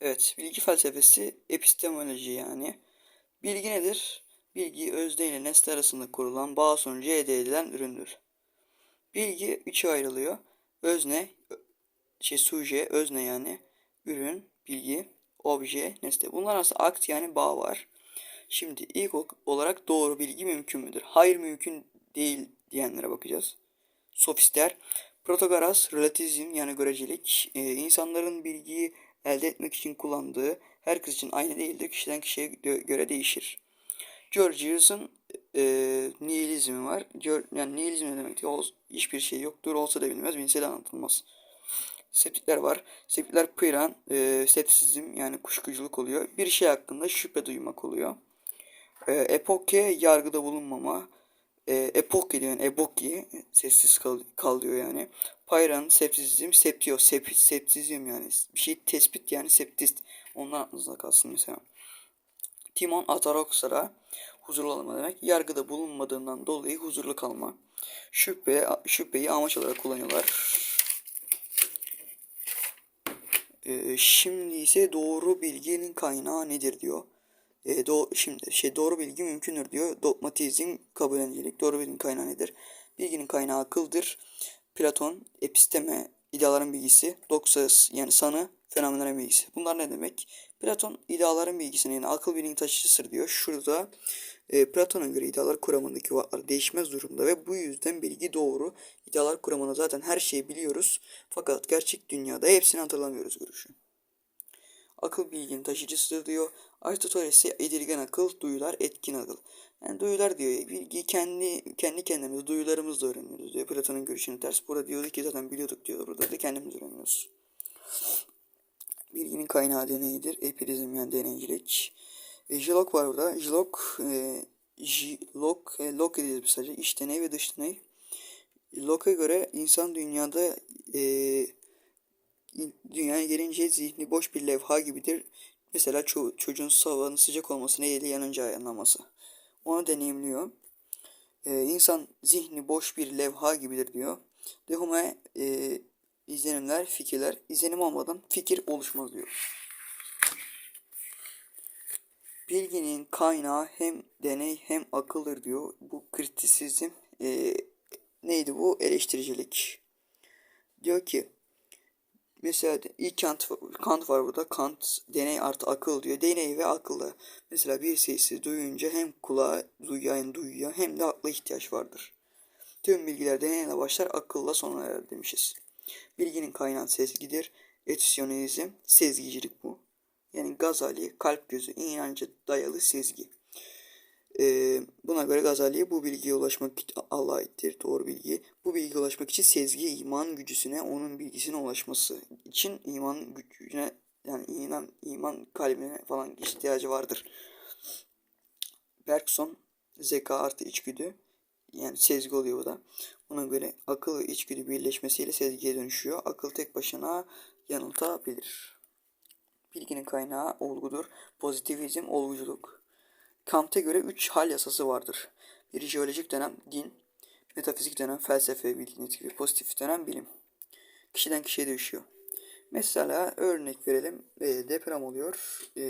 Evet, bilgi felsefesi epistemoloji yani. Bilgi nedir? Bilgi özne ile nesne arasında kurulan bağ sonucu elde edilen üründür. Bilgi üçe ayrılıyor. Özne, şey suje, özne yani, ürün, bilgi, obje, nesne. Bunlar arasında akt yani bağ var. Şimdi ilk olarak doğru bilgi mümkün müdür? Hayır mümkün değil diyenlere bakacağız. Sofistler, Protagoras, relativizm yani görecelik, e, insanların bilgiyi elde etmek için kullandığı herkes için aynı değildir. Kişiden kişiye göre değişir. Georgius'un e, nihilizmi var. Yani nihilizm ne demek? Hiçbir şey yoktur. Olsa da bilmez, bilse de anlatılmaz. Septikler var. Septikler pıran, e, sepsizm yani kuşkuculuk oluyor. Bir şey hakkında şüphe duymak oluyor. E, epoke yargıda bulunmama. E, epoke diyor yani eboki sessiz kal, kal yani. Payran, sepsizm, septio, sep, septizm yani bir şey tespit yani septist. Onlar aklınızda kalsın mesela. Timon Ataroksara huzurlu olma demek. Yargıda bulunmadığından dolayı huzurlu kalma. Şüphe, şüpheyi amaç olarak kullanıyorlar. Ee, şimdi ise doğru bilginin kaynağı nedir diyor. Ee, do şimdi şey doğru bilgi mümkündür diyor. Dogmatizm, kabullencilik. Doğru bilginin kaynağı nedir? Bilginin kaynağı akıldır. Platon, episteme, ideaların bilgisi. Doxas yani sanı, fenomenlerin bilgisi. Bunlar ne demek? Platon ideaların bilgisini yani akıl bilginin taşıyıcısıdır diyor. Şurada e, Platon'a göre idealar kuramındaki vaatlar değişmez durumda ve bu yüzden bilgi doğru. İdealar kuramında zaten her şeyi biliyoruz. Fakat gerçek dünyada hepsini hatırlamıyoruz görüşü. Akıl bilginin taşıyıcısıdır diyor. Aristoteles ise edilgen akıl, duyular etkin akıl. Yani duyular diyor. Bilgi kendi kendi kendimiz duyularımızla öğreniyoruz diyor. Platon'un görüşünü ters. Burada diyordu ki zaten biliyorduk diyor. Burada da kendimiz öğreniyoruz. Bilginin kaynağı deneyidir. Empirizm yani deneycilik. E, Jilok var burada. Jilok, e, Jilok, e, Lok edildi sadece. İç deney ve dış deney. Locke'a göre insan dünyada e, dünyaya gelince zihni boş bir levha gibidir. Mesela ço çocuğun havanın sıcak olması neyle yanınca anlaması. Onu deneyimliyor. Ee, insan zihni boş bir levha gibidir diyor. Dehume e, izlenimler, fikirler. izlenim olmadan fikir oluşmaz diyor. Bilginin kaynağı hem deney hem akıldır diyor. Bu kritisizm e, neydi bu? Eleştiricilik. Diyor ki Mesela ilk Kant, Kant var burada. Kant deney artı akıl diyor. Deney ve akıllı. Mesela bir sesi duyunca hem kulağa duyan duyuyor hem de akla ihtiyaç vardır. Tüm bilgiler deneyle başlar akılla sona erer demişiz. Bilginin kaynağı sezgidir. Etüsyonizm sezgicilik bu. Yani Gazali kalp gözü inanca dayalı sezgi. Ee, buna göre Gazali'ye bu bilgiye ulaşmak Allah'a aittir. Doğru bilgi. Bu bilgiye ulaşmak için sezgi iman gücüsüne, onun bilgisine ulaşması için iman gücüne yani iman, iman kalbine falan ihtiyacı vardır. Bergson zeka artı içgüdü yani sezgi oluyor bu da. Ona göre akıl ve içgüdü birleşmesiyle sezgiye dönüşüyor. Akıl tek başına yanıltabilir. Bilginin kaynağı olgudur. Pozitivizm, olguculuk. Kant'a göre üç hal yasası vardır. Biri jeolojik dönem din, metafizik dönem felsefe, bilgi gibi pozitif dönem bilim. Kişiden kişiye değişiyor. Mesela örnek verelim e, deprem oluyor. E,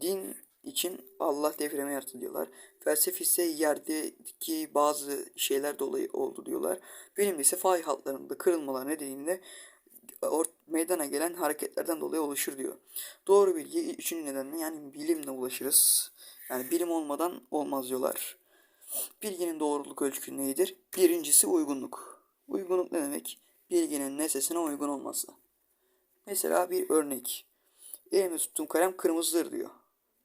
din için Allah depremi yarattı diyorlar. Felsefe ise yerdeki bazı şeyler dolayı oldu diyorlar. Bilim ise fay hatlarında kırılmalar nedeniyle meydana gelen hareketlerden dolayı oluşur diyor. Doğru bilgi üçüncü nedenle yani bilimle ulaşırız. Yani bilim olmadan olmaz diyorlar. Bilginin doğruluk ölçüsü nedir? Birincisi uygunluk. Uygunluk ne demek? Bilginin nesnesine uygun olması. Mesela bir örnek. Elimde tuttuğum kalem kırmızıdır diyor.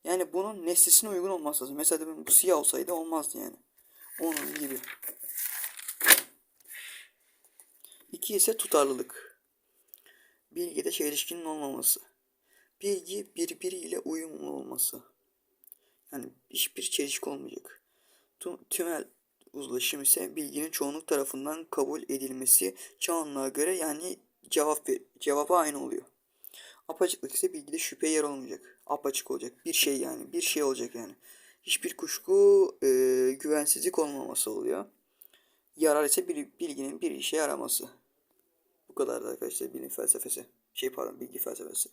Yani bunun nesnesine uygun olması lazım. Mesela bu siyah olsaydı olmazdı yani. Onun gibi. İki ise tutarlılık. Bilgide çelişkinin olmaması. Bilgi birbiriyle uyumlu olması. Yani hiçbir çelişki olmayacak. Tümel uzlaşım ise bilginin çoğunluk tarafından kabul edilmesi çoğunluğa göre yani cevap cevaba aynı oluyor. Apaçıklık ise bilgide şüphe yer olmayacak. Apaçık olacak. Bir şey yani. Bir şey olacak yani. Hiçbir kuşku e, güvensizlik olmaması oluyor. Yarar ise bir bilginin bir işe yaraması. Bu kadar da arkadaşlar bilim felsefesi. Şey pardon bilgi felsefesi.